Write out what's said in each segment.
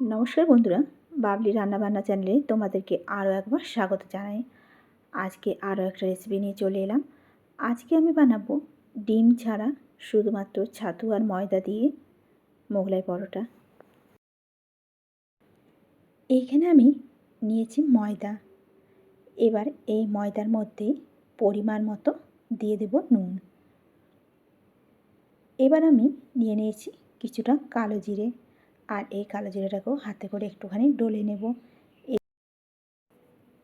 নমস্কার বন্ধুরা, বাবলি রান্নাবান্না চ্যানেলে তোমাদেরকে আরও একবার স্বাগত জানাই। আজকে আরও একটা রেসিপি নিয়ে চলে এলাম। আজকে আমি বানাবো ডিম ছাড়া শুধুমাত্র ছাতু আর ময়দা দিয়ে মোগলাই পরোটা। এইখানে আমি নিয়েছি ময়দা। এবার এই ময়দার মধ্যে পরিমাণ মতো দিয়ে দেব নুন। এবার আমি নিয়ে নিয়েছি কিছুটা কালো জিরে। আর এই কালো জিরাটাকেও হাতে করে একটুখানি ডলে নেব।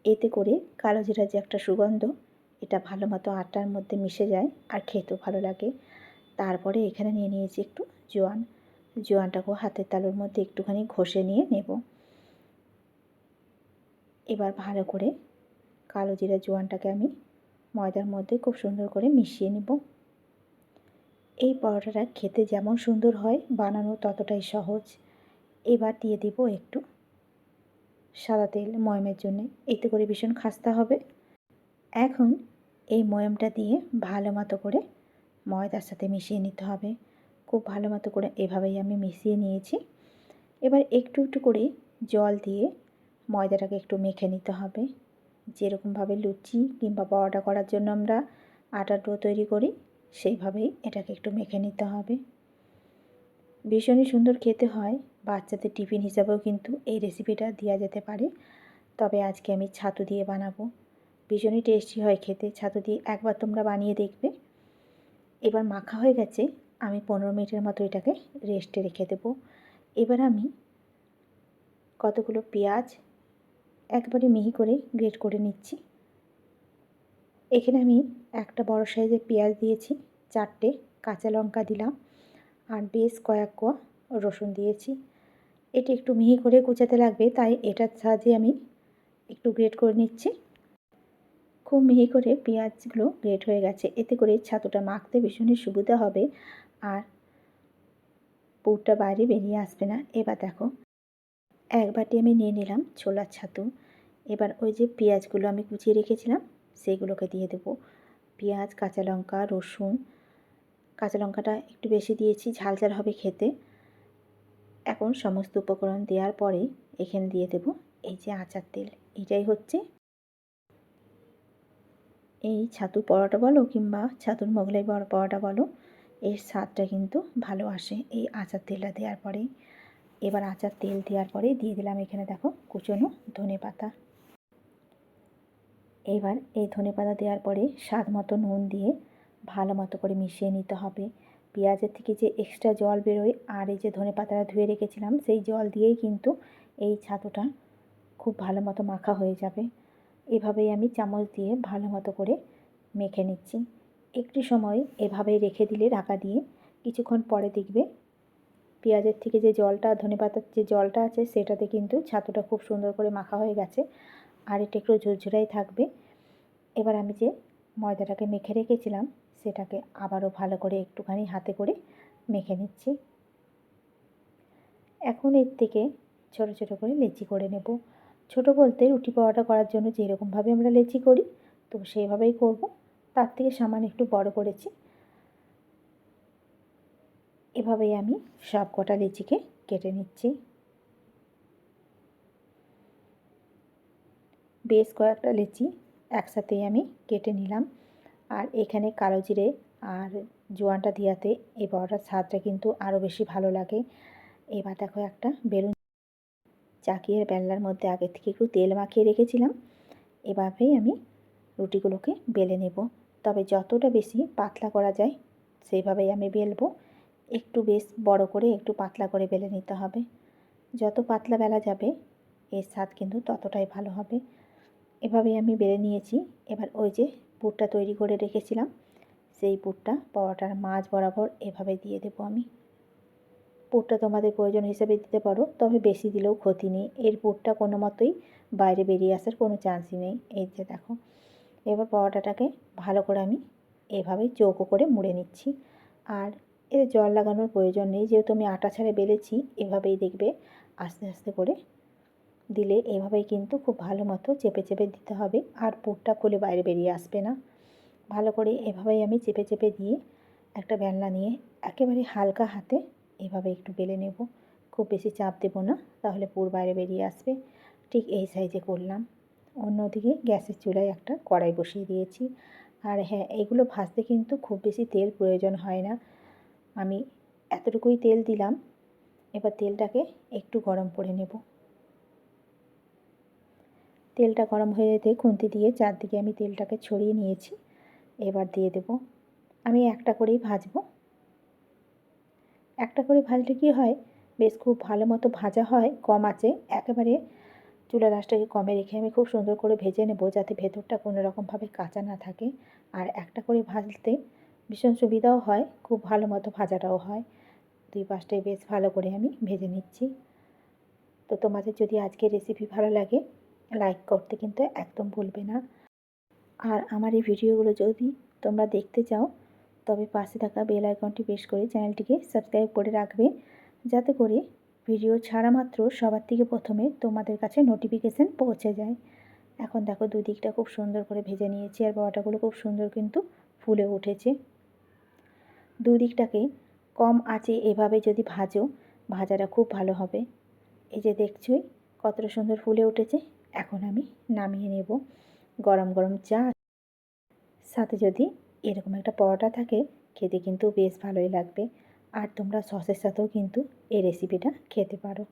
এতে করে কালো জিরার যে একটা সুগন্ধ, এটা ভালো মতো আটার মধ্যে মিশে যায় আর খেতেও ভালো লাগে। তারপরে এখানে নিয়ে নিয়েছি একটু জোয়ান। জোয়ানটাকেও হাতের তালুর মধ্যে একটুখানি ঘষে নিয়ে নেব। এবার ভালো করে কালো জিরা জোয়ানটাকে আমি ময়দার মধ্যে খুব সুন্দর করে মিশিয়ে নেব। এই পরোটাটা খেতে যেমন সুন্দর হয়, বানানো ততটাই সহজ। এবার দিয়ে দিব একটু সাদা তেল ময়মের জন্য। এতে করে ভীষণ খাস্তা হবে। এখন এই ময়মটা দিয়ে ভালো মতো করে ময়দার সাথে মিশিয়ে নিতে হবে। খুব ভালো মতো করে এভাবেই আমি মিশিয়ে নিয়েছি। এবার একটু একটু করে জল দিয়ে ময়দাটাকে একটু মেখে নিতে হবে। যেরকমভাবে লুচি কিংবা পরোটা করার জন্য আমরা আটার ডো তৈরি করি, সেইভাবেই এটাকে একটু মেখে নিতে হবে। ভীষণই সুন্দর খেতে হয়। বাচ্চাদের টিফিন হিসাবেও কিন্তু এই রেসিপিটা দেওয়া যেতে পারে। তবে আজকে আমি ছাতু দিয়ে বানাবো। ভীষণই টেস্টি হয় খেতে। ছাতু দিয়ে একবার তোমরা বানিয়ে দেখবে। এবার মাখা হয়ে গেছে। আমি পনেরো মিনিটের মতো এটাকে রেস্টে রেখে দেবো। এবার আমি কতগুলো পেঁয়াজ একবারে মিহি করে গ্রেট করে নিচ্ছি। এখানে আমি একটা বড় সাইজের পেঁয়াজ দিয়েছি। চারটে কাঁচা লঙ্কা দিলাম। আর বেশ কয়েক কোয়া রসুন দিয়েছি। এটি একটু মিহি করে কুচাতে লাগবে, তাই এটার সাহায্যে আমি একটু গ্রেট করে নিচ্ছি। খুব মিহি করে পেঁয়াজগুলো গ্রেট হয়ে গেছে। এতে করে ছাতুটা মাখতে ভীষণই সুবিধা হবে আর পুরটা বাইরে বেরিয়ে আসবে না। এবার দেখো, এক বাটি আমি নিয়ে নিলাম ছোলার ছাতু। এবার ওই যে পেঁয়াজগুলো আমি কুচিয়ে রেখেছিলাম সেইগুলোকে দিয়ে দেবো। পেঁয়াজ, কাঁচা লঙ্কা, রসুন কাঁচা লঙ্কাটা একটু বেশি দিয়েছি, ঝাল ঝাল হবে খেতে। এখন সমস্ত উপকরণ দেওয়ার পরে এখানে দিয়ে দেব এই যে আচার তেল। এটাই হচ্ছে এই ছাতুর পরোটা বলো কিংবা ছাতুর মোগলাই পরোটা বলো, এর স্বাদটা কিন্তু ভালো আসে এই আচার তেলটা দেওয়ার পরে। এবার আচার তেল দেওয়ার পরে দিয়ে দিলাম এখানে দেখো কুচনো ধনে পাতা। এবার এই ধনে পাতা দেওয়ার পরে স্বাদ মতো নুন দিয়ে ভালো মতো করে মিশিয়ে নিতে হবে। পেঁয়াজের থেকে যে এক্সট্রা জল বেরোয় আর এই যে ধনে পাতাটা ধুয়ে রেখেছিলাম, সেই জল দিয়েই কিন্তু এই ছাতুটা খুব ভালো মতো মাখা হয়ে যাবে। এভাবেই আমি চামচ দিয়ে ভালো মতো করে মেখে নিচ্ছি। একটু সময় এভাবেই রেখে দিলে ঢাকা দিয়ে কিছুক্ষণ পরে দেখবে পেঁয়াজের থেকে যে জলটা, ধনে পাতার যে জলটা আছে, সেটাতে কিন্তু ছাতুটা খুব সুন্দর করে মাখা হয়ে গেছে। আর এটা একটু ঝুরঝুরাই থাকবে। এবার আমি যে ময়দাটাকে মেখে রেখেছিলাম সেটাকে আবারও ভালো করে একটুখানি হাতে করে মেখে নিচ্ছি। এখন এর থেকে ছোট ছোট করে লেচি করে নেব। ছোট বলতে রুটি পাওয়াটা করার জন্য যেরকমভাবে আমরা লেচি করি, তো সেইভাবেই করব। তার থেকে সামান্য একটু বড় করেছি। এভাবেই আমি সব কটা লেচিকে কেটে নিচ্ছি। বেশ কয়েকটা লেচি একসাথেই আমি কেটে নিলাম। আর এখানে কালো জিরে আর জোয়ানটা দিয়াতে এই বড়াটার স্বাদটা কিন্তু আরও বেশি ভালো লাগে। এবার দেখো একটা বেলুন চাকিয়ে বেলনার মধ্যে আগে থেকে একটু তেল মাখিয়ে রেখেছিলাম। এভাবেই আমি রুটিগুলোকে বেলে নেব। তবে যতটা বেশি পাতলা করা যায় সেইভাবেই আমি বেলবো। একটু বেশ বড় করে একটু পাতলা করে বেলে নিতে হবে। যত পাতলা বেলা যাবে, এর স্বাদ কিন্তু ততটাই ভালো হবে। এভাবেই আমি বেলে নিয়েছি। এবার ওই যে পুরটা তৈরি করে রেখেছিলাম। সেই পুরটা পরোটার মাছ বরাবর এভাবে দিয়ে দেবো আমি। পুরটা তোমাদের প্রয়োজন হিসেবে দিতে পারো, তবে বেশি দিলেও ক্ষতি নেই। এর পুরটা কোনো মতোই বাইরে বেরিয়ে আসার কোনো চান্সই নেই। এই যে দেখো, এবার পরোটাটাকে ভালো করে আমি এভাবেই চৌকো করে মুড়ে নিচ্ছি। আর এর জল লাগানোর প্রয়োজন নেই। যেহেতু আমি আটা ছাড়ে বেলেছি, এভাবেই দেখবে আস্তে আস্তে করে দিলে এভাবেই কিন্তু খুব ভালো মতো চেপে চেপে দিতে হবে আর পুরটা খুলে বাইরে বেরিয়ে আসবে না। ভালো করে এভাবেই আমি চেপে চেপে দিয়ে একটা বেলনা নিয়ে একেবারে হালকা হাতে এভাবে একটু বেলে নেব। খুব বেশি চাপ দেবো না, তাহলে পুর বাইরে বেরিয়ে আসবে। ঠিক এই সাইজে করলাম। অন্যদিকে গ্যাসের চুলায় একটা কড়াই বসিয়ে দিয়েছি। আর হ্যাঁ এগুলো ভাজতে কিন্তু খুব বেশি তেল প্রয়োজন হয় না। আমি এতটুকুই তেল দিলাম। এবার তেলটাকে একটু গরম করে নেব। তেলটা গরম হয়ে যেতে খুন্তি দিয়ে চারদিকে আমি তেলটাকে ছড়িয়ে নিয়েছি। এবার দিয়ে দেব। আমি একটা করেই ভাজবো। একটা করে ভাজলে কি হয়? বেশ খুব ভালো মতো ভাজা হয়, কম আছে। একেবারে চুলা রাসটাকে কমে রেখে আমি খুব সুন্দর করে ভেজে নেব যাতে ভেতরটা কোনো রকমভাবে কাঁচা না থাকে। আর একটা করে ভাজতে ভীষণ সুবিধাও হয়, খুব ভালো মতো ভাজাটাও হয়। দুই পাশটাই বেশ ভালো করে আমি ভেজে নিচ্ছি। তো তোমাদের যদি আজকের রেসিপি ভালো লাগে লাইক করতে কিন্তু একদম ভুলবে না। আর আমার এই ভিডিওগুলো যদি তোমরা দেখতে চাও, তবে পাশে থাকা বেল আইকনটি বেশ করে চ্যানেলটিকে সাবস্ক্রাইব করে রাখবে। যাতে করে ভিডিও ছাড়া মাত্র সবার থেকে প্রথমে তোমাদের কাছে নোটিফিকেশান পৌঁছে যায়। এখন দেখো দুই দিকটা খুব সুন্দর করে ভেজে নিয়েছি আর বড়াটাগুলো খুব সুন্দর কিন্তু ফুলে উঠেছে। দুই দিকটাকে কম আঁচে এভাবে যদি ভাজো, ভাজাটা খুব ভালো হবে। এই যে দেখছই কতটা সুন্দর ফুলে উঠেছে। এখন আমি নামিয়ে নেব। গরম গরম চা। সাথে যদি এরকম একটা পরোটা থাকে, খেতে কিন্তু বেশ ভালোই লাগবে। আর তোমরা সসের সাথেও কিন্তু এই রেসিপিটা খেতে পারো।